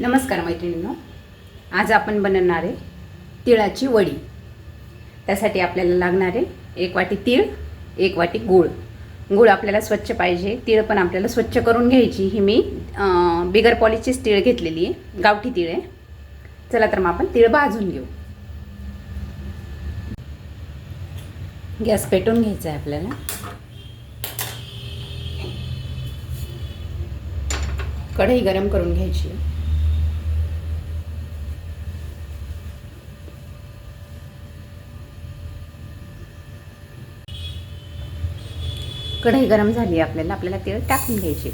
नमस्कार मैत्रिणींनो. आज आपण बनवणार आहे तिळाची वडी. त्यासाठी आपल्याला लागणार आहे एक वाटी तीळ एक वाटी गूळ. गूळ आपल्याला स्वच्छ पाहिजे तीळ पण आपल्याला स्वच्छ करून घ्यायची. ही मी बिगर पॉलिशचीच तीळ घेतलेली आहे गावठी तीळ आहे. चला तर मग आपण तीळ भाजून घेऊ. गॅस पेटून घ्यायचा आहे आपल्याला. कढई गरम करून घ्यायची कढई गरम झाली आहे आपल्याला आपल्याला तेल टाकून घ्यायची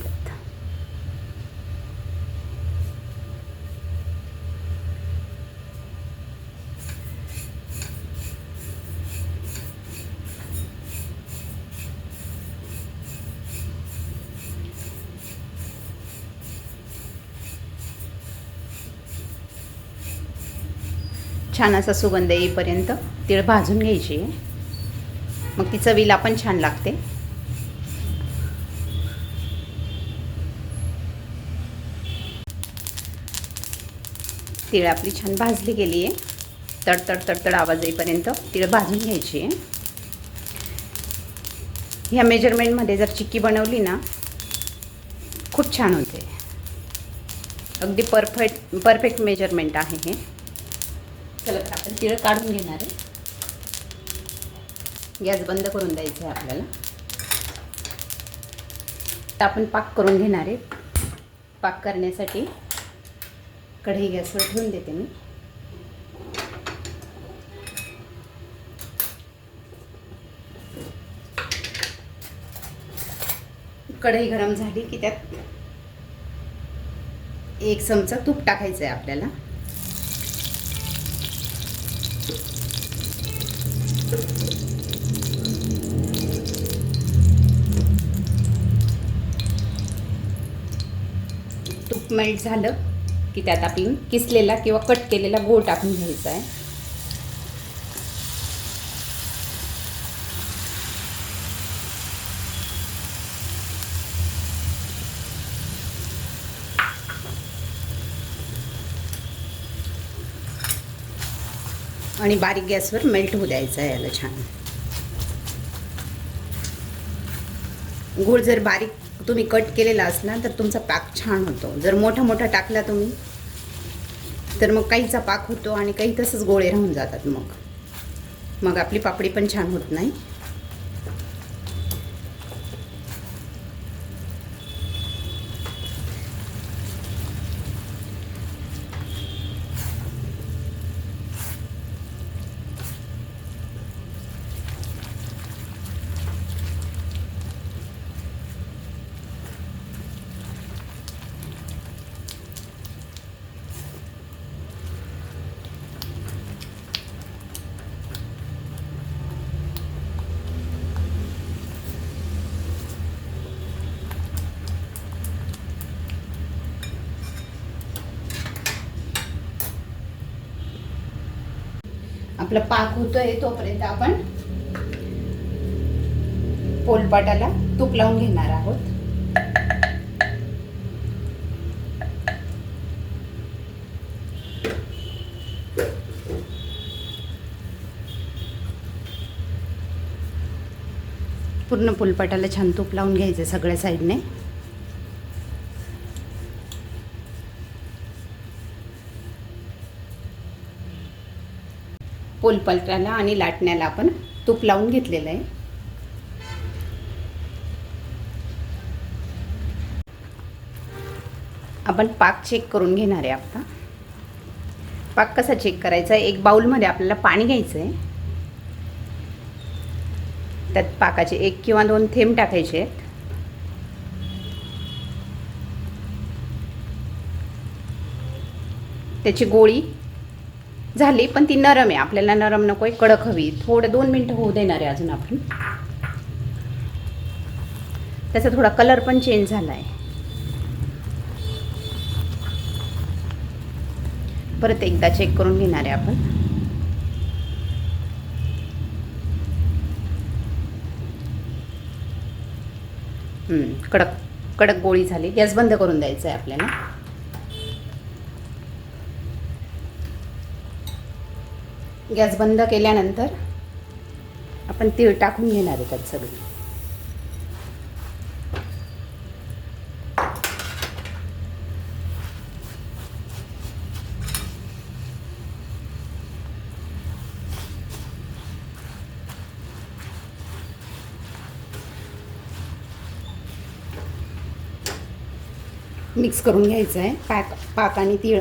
छान असा सुगंध येईपर्यंत तीळ भाजून घ्यायची आहे. मग ती चवीला पण छान लागते. तीळ आपली छान भाजली गेली आहे. तडतड तडतड आवाज येईपर्यंत तीळ भाजून घ्यायची आहे. ह्या मेजरमेंटमध्ये जर चिक्की बनवली ना खूप छान होते. अगदी परफेक्ट परफेक्ट मेजरमेंट आहे हे. चला तर आपण तीळ काढून घेणार आहे. गॅस बंद करून द्यायचा आहे आपल्याला. तर आपण पाक करून घेणार आहे. पाक करण्यासाठी कढई गॅसवर ठेवून देते मी. कढई गरम झाली की त्यात एक चमचा तूप टाकायचं आहे आपल्याला. तूप मेल्ट झालं. की त्यात आपण किसलेला किंवा कट केलेला गोळ टाकून घ्यायचा आहे. आणि बारीक गॅसवर मेल्ट होऊ द्यायचा आहे याला छान. गोळ जर बारीक तुम्ही कट केलेला असला तर तुमचा पाक छान होतो. जर मोठा मोठा टाकला तुम्ही तर मग काहीचा पाक होतो आणि काही तसंच गोळे राहून जातात मग. मग आपली पापडी पण छान होत नाही. आपला पाक होतोय तोपर्यंत आपण पोलपाटाला तूप लावून घेणार आहोत. पूर्ण पोलपाटाला छान तूप लावून घ्यायचं सगळ्या साईडने. पोलपाटाला आणि लाटण्याला आपण तूप लावून घेतलेलं आहे. आपण पाक चेक करून घेणार आहे आता. पाक कसा चेक करायचा आहे? एक बाउलमध्ये आपल्याला पाणी घ्यायचं आहे. त्यात पाकाचे एक किंवा दोन थेंब टाकायचे आहेत. त्याची गोळी झाली पण ती नरम आहे. आपल्याला नरम नको आहे कडक हवी. थोडं दोन मिनटं होऊ देणार आहे अजून आपण. त्याचा थोडा कलर पण चेंज झाला आहे परत एकदा चेक करून घेणार आहे आपण. कडक कडक गोळी झाली. गॅस बंद करून द्यायचा आहे आपल्याला. गॅस बंद केल्यानंतर आपण तीळ टाकून घेणार आहे त्यात सगळी. मिक्स करून घ्यायचं आहे पाक पाक आणि तीळ.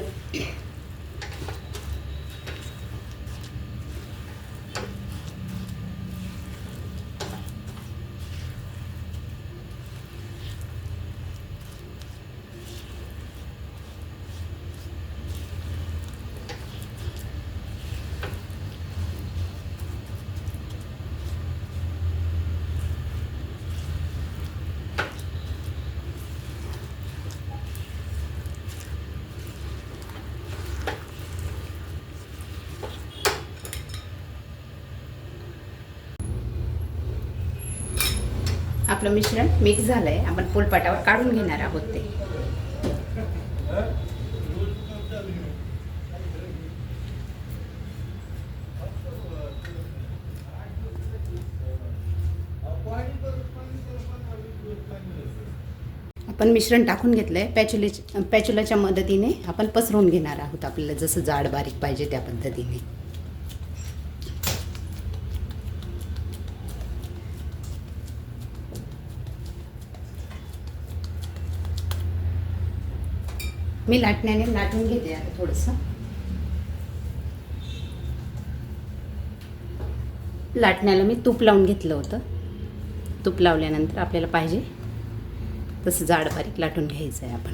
आपलं मिश्रण मिक्स झालं आहे आपण पोलपाटावर काढून घेणार आहोत ते. आपण मिश्रण टाकून घेतलं आहे पॅच्युले पॅचुलाच्या मदतीने आपण पसरवून घेणार आहोत आपल्याला जसं जाड बारीक पाहिजे त्या पद्धतीने. मी लाटण्याने लाटून घेते आता थोडंसं. लाटण्याला मी तूप लावून घेतलं होतं. तूप लावल्यानंतर आपल्याला पाहिजे तसं जाड बारीक लाटून घ्यायचं आहे आपण.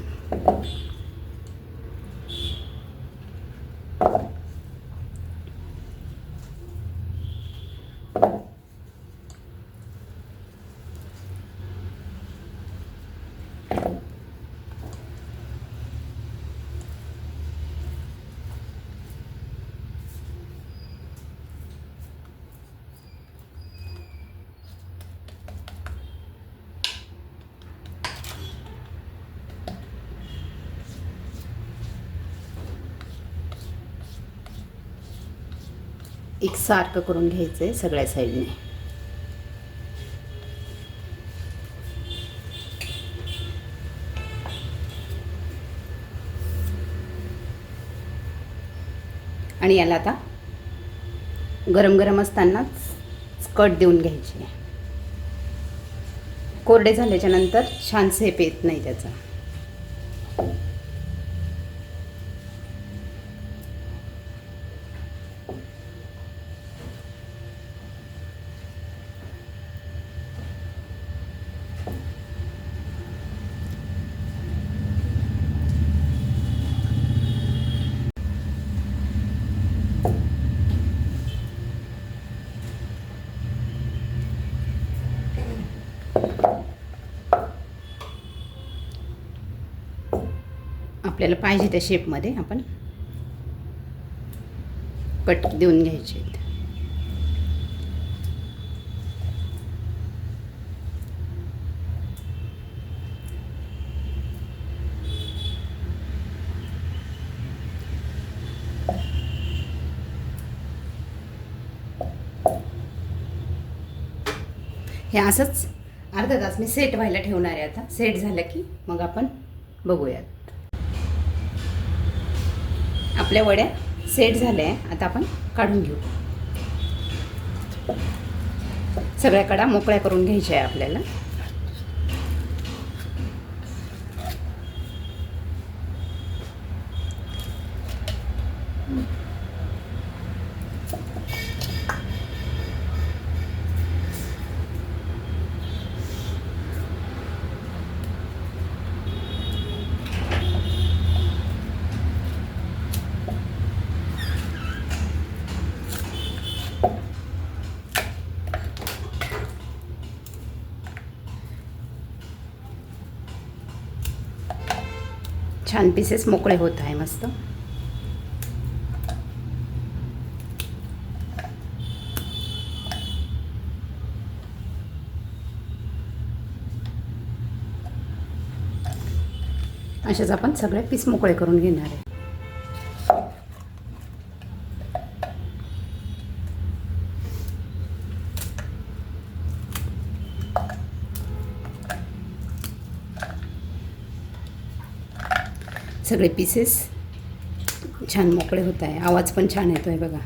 एकसारखं करून घ्यायचं आहे सगळ्या साईडने. आणि याला आता गरम गरम असतानाच कट देऊन घ्यायची कोरडे झाल्याच्यानंतर छान सेप येत नाही त्याचा. आपल्याला पाहिजे त्या शेपमध्ये आपण कट देऊन घ्यायचे आहेत. हे असंच अर्धा तास मी सेट व्हायला ठेवणार आहे आता सेट झालं की मग आपण बघूयात आपल्या वड्या सेट झाल्या आहे आता आपण काढून घेऊ. सगळ्या कडा मोकळ्या करून घ्यायच्या आहे आपल्याला. छान पीसेस मोकळे होत आहे मस्त. असेच आपण सगळे पीस मोकळे करून घेणार आहे. सगळे पीसेस छान मोकळे होत आहे. आवाज पण छान येतो आहे बघा.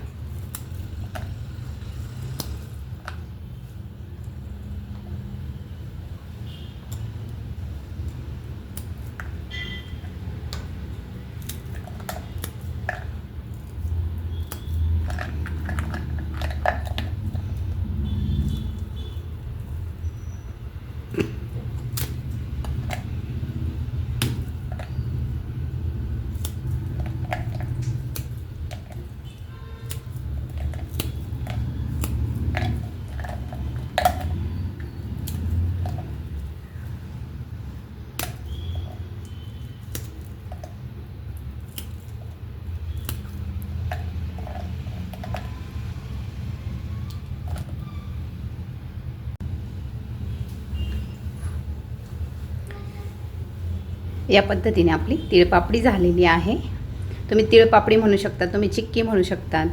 या पद्धतीने आपली तिळपापडी झालेली आहे. तुम्ही तिळपापडी म्हणू शकता तुम्ही चिक्की म्हणू शकतात.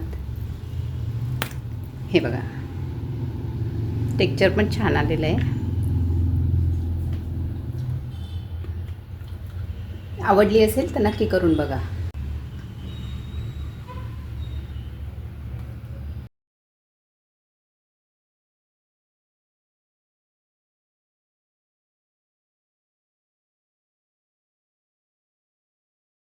हे बघा. टेक्चर पण छान आलेलं आहे. आवडली असेल तर नक्की करून बघा.